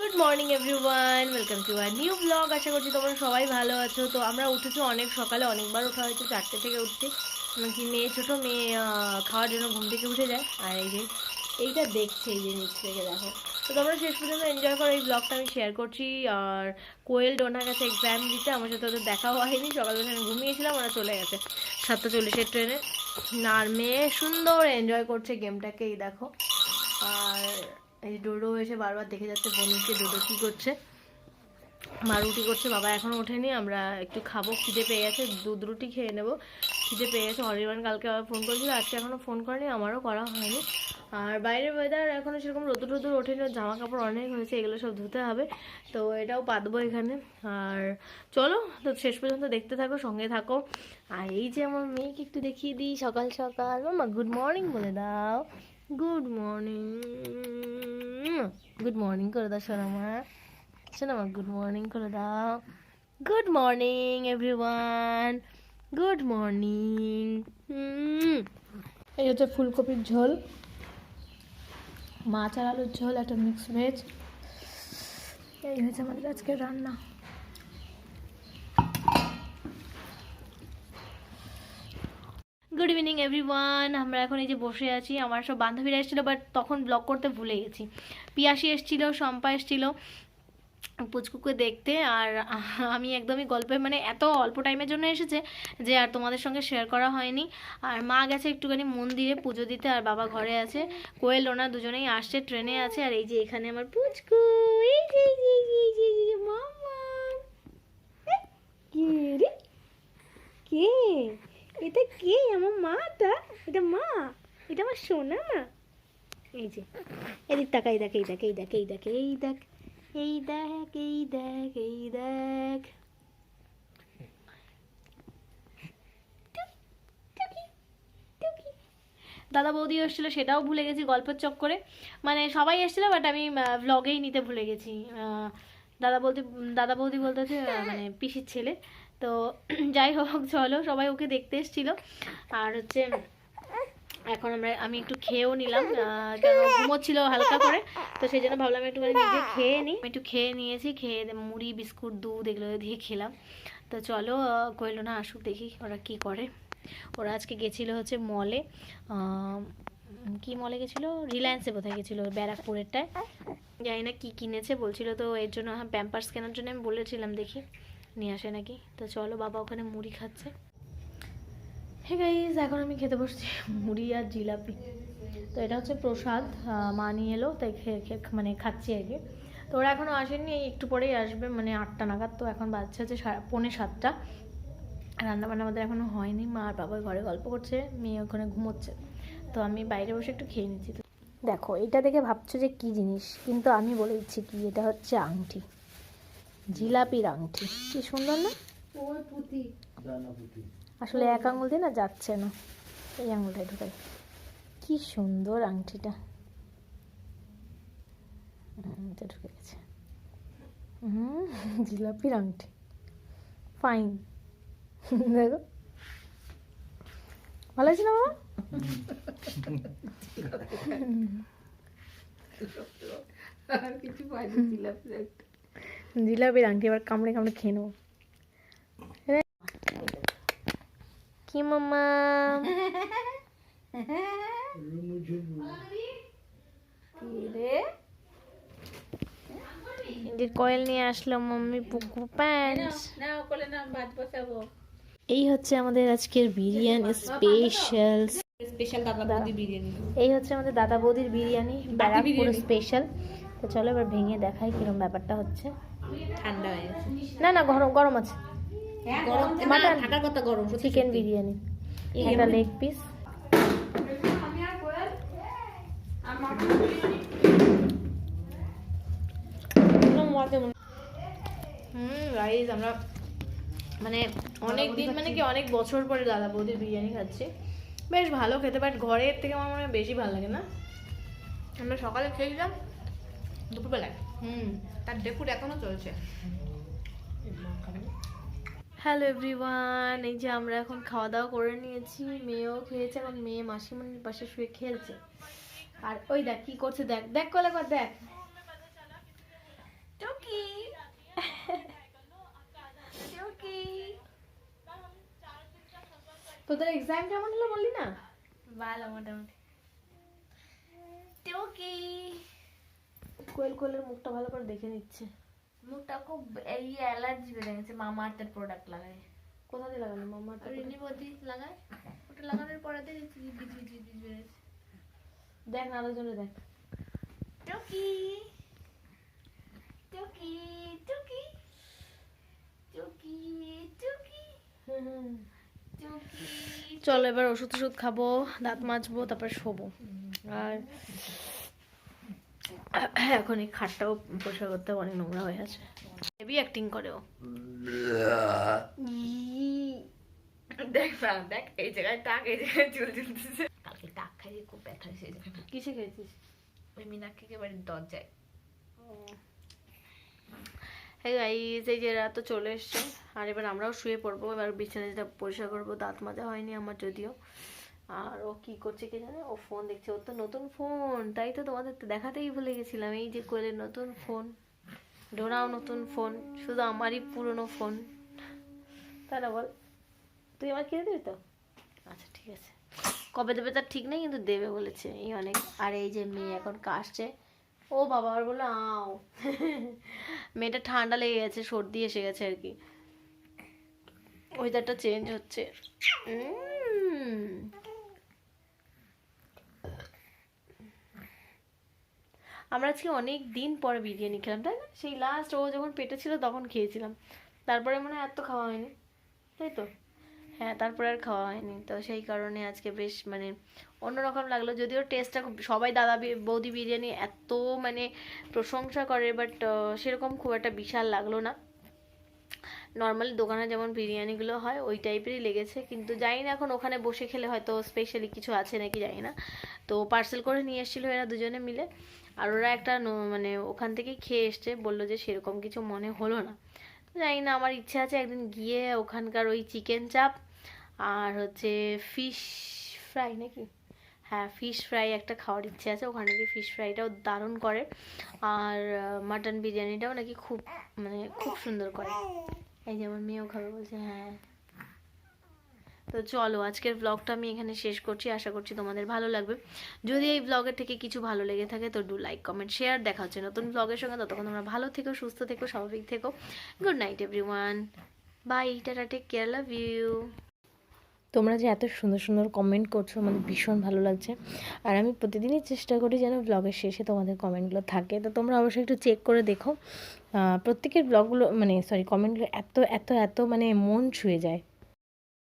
Good morning everyone welcome to our new blog আশা করছি তোমরা সবাই ভালো আছো। তো আমরা উঠেছি অনেক সকালে, অনেকবার ওঠা হয়েছে, চারটে থেকে উঠছি। কি মেয়ে, ছোটো মেয়ে খাওয়ার জন্য ঘুম থেকে উঠে যায়। আর এই যে, এইটা দেখছে, এই যে নিচ থেকে, দেখো। তো তোমরা শেষ পর্যন্ত এনজয় করো এই ব্লগটা আমি শেয়ার করছি। আর কোয়েল ডোনার কাছে এক্সাম দিতে, আমার সাথে ওদের দেখাও হয়নি। সকালবেলা আমি ঘুমিয়েছিলাম, ওরা চলে গেছে। সাতটা চল্লিশের ট্রেনে আর মেয়ে সুন্দর এনজয় করছে গেমটাকে এই দেখো। আর এই ডোডো এসে বারবার দেখে যাচ্ছে বনুকে ডোডো? কী করছে? মা রুটি করছে, বাবা এখনও ওঠেনি, আমরা একটু খাব, খিদে পেয়ে গেছে, দুধ রুটি খেয়ে নেব। খিদে পেয়ে গেছে অনির্বাণ কালকে আবার ফোন করেছিল, আজকে এখনও ফোন করেনি, আমারও করা হয়নি। আর বাইরের ওয়েদার এখনও সেরকম রোদুর রোদুর ওঠেনি জামা কাপড় অনেক হয়েছে, এগুলো সব ধুতে হবে, তো এটাও পাতবো এখানে। আর চলো, তো শেষ পর্যন্ত দেখতে থাকো, সঙ্গে থাকো। আর এই যে আমার মেয়েকে একটু দেখিয়ে দিই, সকাল সকাল মা গুড মর্নিং বলে দাও। গুড মর্নিং গুড মর্নিং করে দাও সোনামা সোনামা গুড মর্নিং করে দাও good morning everyone good morning এই হচ্ছে ফুলকপির ঝোল। মাছ আর আলুর ঝোল, একটা মিক্স ভেজ এই হয়েছে আমাদের আজকে রান্না। গুড ইভিনিং এভরিওয়ান আমরা এখন এই যে বসে আছি, আমার সব বান্ধবীরা এসেছিল বাট তখন ব্লগ করতে ভুলে গেছি। পিয়াসি এসেছিল, শম্পা এসেছিল, পুচকুকে দেখতে, আর আমি একদমই গল্পে মানে এত অল্প টাইমের জন্য এসেছে যে আর তোমাদের সঙ্গে শেয়ার করা হয়নি। আর মা গেছে একটুখানি মন্দিরে পুজো দিতে, আর বাবা ঘরে আছে। কোয়েল ওনা দুজনেই আসছে, ট্রেনে আছে, আর এই যে এখানে আমার পুচকু, এই যে এই যে, এই যে, এই যে, এই যে, মামা কে রে কে এটা কে আমার মাটা এটা মা এটা আমার সোনা। মা এই যে, এদিক তাকাই দেখ, এই দেখ এই দেখ এই দেখ এই দেখ এই দেখ এই দেখ এই দেখ। দাদা বৌদি এসেছিল, সেটাও ভুলে গেছি গল্পের চক্করে। মানে সবাই এসেছিল বাট আমি ভ্লগেই নিতে ভুলে গেছি। দাদা বলতে দাদা বৌদি বলতে হচ্ছে মানে পিসির ছেলে। তো, যাই হোক, চলো, সবাই ওকে দেখতে এসেছিল। আর হচ্ছে এখন আমরা আমি একটু খেয়েও নিলাম আহ, ঘুমোচ্ছিল হালকা করে। তো সেই জন্য ভাবলাম একটুখানি নিজে খেয়ে নিই। একটু খেয়ে নিয়েছি খেয়ে মুড়ি বিস্কুট দুধ এগুলো দিয়ে খেলাম। তো চলো কইলো না আসুক দেখি ওরা কি করে। ওরা আজকে গেছিল হচ্ছে মলে কি মলে গেছিল? রিলায়েন্সে কোথায় গেছিল ব্যারাকপুরেরটায়। জানি না কী কিনেছে বলছিল তো এর জন্য হ্যাঁ প্যাম্পার্স কেনার জন্য আমি বলেছিলাম দেখি নিয়ে আসে নাকি। তো চলো বাবা ওখানে মুড়ি খাচ্ছে। হে গাইজ এখন আমি খেতে বসছি মুড়ি আর জিলাপি। তো এটা হচ্ছে প্রসাদ মা নিয়ে এলো তাই খেয়ে মানে খাচ্ছি আর কি তো ওরা এখনও আসেনি একটু পরেই আসবে মানে আটটা নাগাদ তো এখন বাচ্চা হচ্ছে পৌনে সাতটা। রান্না বান্না আমাদের এখনও হয়নি মা আর বাবা ঘরে গল্প করছে মেয়ে ওখানে ঘুমোচ্ছে। তো আমি বাইরে বসে একটু খেয়ে নিচ্ছি। তো দেখো এটা দেখে ভাবছ যে কি জিনিস কিন্তু আমি বলে দিচ্ছি কি এটা হচ্ছে আংটি। জিলাপির আংটি। কি সুন্দর না? আসলে এক আঙুল দিয়ে না যাচ্ছে না। এই আঙুলটাই ঢুকাই। কি সুন্দর আংটিটা। এটা ঢুকে গেছে। হুম জিলাপির আংটি। ফাইন। দেখো। ভালো আছে না বাবা জিলাপির আংটি এবার কামড়ে কামড়ে খেয়ে নেব। কি মামা যে কয়েল নিয়ে আসলো মাম্মি পুকু এই হচ্ছে আমাদের আজকের বিরিয়ানি স্পেশাল স্পেশাল দাদা বিরিয়ানি। এই হচ্ছে আমাদের দাদা বৌদির বিরিয়ানি ব্যারাকপুর স্পেশাল তো চলো এবার ভেঙে দেখাই কিরম ব্যাপারটা হচ্ছে। ঠান্ডা হয়ে গেছে। না না গরম গরম আছে। গরম না মাটন। থাকার কথা গরম চিকেন বিরিয়ানি একটা লেগ পিস হুম রাইস আমরা মানে অনেক দিন মানে কি অনেক বছর পরে দাদা বৌদির বিরিয়ানি খাচ্ছি। বেশ ভালো খেতে বাট ঘরের থেকে আমার মনে হয় বেশি ভালো লাগে না? আমরা সকালে খেয়েছিলাম দুপুরবেলায়। হুম তার ডেপুট এখনও চলছে। হ্যালো এভরিওয়ান এই যে আমরা এখন খাওয়া দাওয়া করে নিয়েছি। মেয়েও খেয়েছে এখন মেয়ে মাসিমণির পাশে শুয়ে খেলছে। আর ওই দেখ কি করছে দেখ দেখ কলা কর দেখ। তোদের এক্সাম কেমন হলো বললি না? ভালো মোটামুটি। টুকি। কোয়েল কোয়েলের মুখটা ভালো করে দেখে নিচ্ছে। মুখটা খুব এই অ্যালার্জি বেড়ে গেছে মামা আর্থের প্রোডাক্ট লাগায়। কোথা দিয়ে লাগালি মাম্মা আর রিনি বদি লাগায়। ওটা লাগানোর পরে দেখি বিজ বিজ বিজ বিজ বেড়েছে দেখ না আলোচনা দেখ। টুকি টুকি টুকি টুকি টুকি চলো এবার ওষুধ ওষুধ খাব দাঁত মাজবো তারপর শোবো। আর এখন এই খাটটাও পরিষ্কার করতে অনেক নোংরা হয়ে আছে। হেভি অ্যাক্টিং করে ও। দেখ না দেখ এই জায়গায় টাক এই জায়গায় চুল চুলতেছে কালকে টাক খাইয়ে খুব ব্যথা হয়েছে এই জায়গাটা কিসে খেয়েছিস? ওই মীনাক্ষীকে বাড়ির দরজায়। হ্যাঁ এই যে রাত তো চলে এসছে। আর এবার আমরাও শুয়ে পড়ব এবার বিছানা যেটা পরিষ্কার করব দাঁত মাজা হয়নি আমার যদিও। আর ও কি করছে কি জানে? ও ফোন দেখছে। ওর তো নতুন ফোন তাই তো তোমাদের তো দেখাতেই ভুলে গেছিলাম। এই যে কোয়েলের নতুন ফোন ডোরাও নতুন ফোন শুধু আমারই পুরনো ফোন তাই না বল, তুই আমার কিনে দিবি তো? আচ্ছা ঠিক আছে। কবে দেবে তার ঠিক নেই, কিন্তু দেবে বলেছে। এই অনেক। আর এই যে মেয়ে এখন কাশছে। ও বাবা, আর বলল, আও। মেয়েটা ঠান্ডা লেগে গেছে, সর্দি এসে গেছে আর কি। ওয়েদারটা চেঞ্জ হচ্ছে। আমরা আজকে অনেক দিন পরে বিরিয়ানি খেলাম, তাই না? সেই লাস্ট ও যখন পেটে ছিল তখন খেয়েছিলাম। তারপরে মনে হয় এত খাওয়া হয়নি, তাই তো? হ্যাঁ তারপরে আর খাওয়া হয়নি। তো সেই কারণে আজকে বেশ মানে অন্যরকম লাগল, যদিও টেস্টটা খুব, সবাই দাদা বৌদি বিরিয়ানি এত মানে প্রশংসা করে বাট সেরকম খুব একটা বিশাল লাগল না। নর্মালি দোকানে যেমন বিরিয়ানিগুলো হয়, ওই টাইপেরই লেগেছে, কিন্তু জানি না এখন ওখানে বসে খেলে হয়তো স্পেশালি কিছু আছে নাকি, জানি না। তো পার্সেল করে নিয়ে এসেছিল এরা দুজনে মিলে। আর ওরা একটা মানে ওখান থেকেই খেয়ে এসছে, বলল যে সেরকম কিছু মনে হলো না। জানি না, আমার ইচ্ছে আছে একদিন গিয়ে ওখানকার ওই চিকেন চাপ আর হচ্ছে ফিশ ফ্রাই নাকি? হ্যাঁ ফিশ ফ্রাই একটা খাওয়ার ইচ্ছে আছে, ওখানে নাকি ফিশ ফ্রাইটাও দারুণ করে। আর মাটন বিরিয়ানিটাও নাকি খুব মানে খুব সুন্দর করে। এই যে আমার মেয়েও খাবে, বলছে হ্যাঁ। তো চলো, আজকের ব্লগটা আমি এখানে শেষ করছি। আশা করছি তোমাদের ভালো লাগবে। যদি এই ব্লগের থেকে কিছু ভালো লেগে থাকে, তো ডু লাইক কমেন্ট শেয়ার দেখা হচ্ছে নতুন ব্লগের সঙ্গে। ততক্ষণ তোমরা ভালো থেকো, সুস্থ থেকো, স্বাভাবিক থেকো। Good night everyone bye tata take care love you তোমরা যে এত সুন্দর সুন্দর কমেন্ট করছ আমাদের ভীষণ ভালো লাগছে। আর আমি প্রতিদিনই চেষ্টা করি যেন ব্লগের শেষে তোমাদের কমেন্টগুলো থাকে। তো তোমরা অবশ্যই একটু চেক করে দেখো। প্রত্যেকের ব্লগগুলো মানে সরি কমেন্টগুলো এত এত এত মানে মন ছুঁয়ে যায়।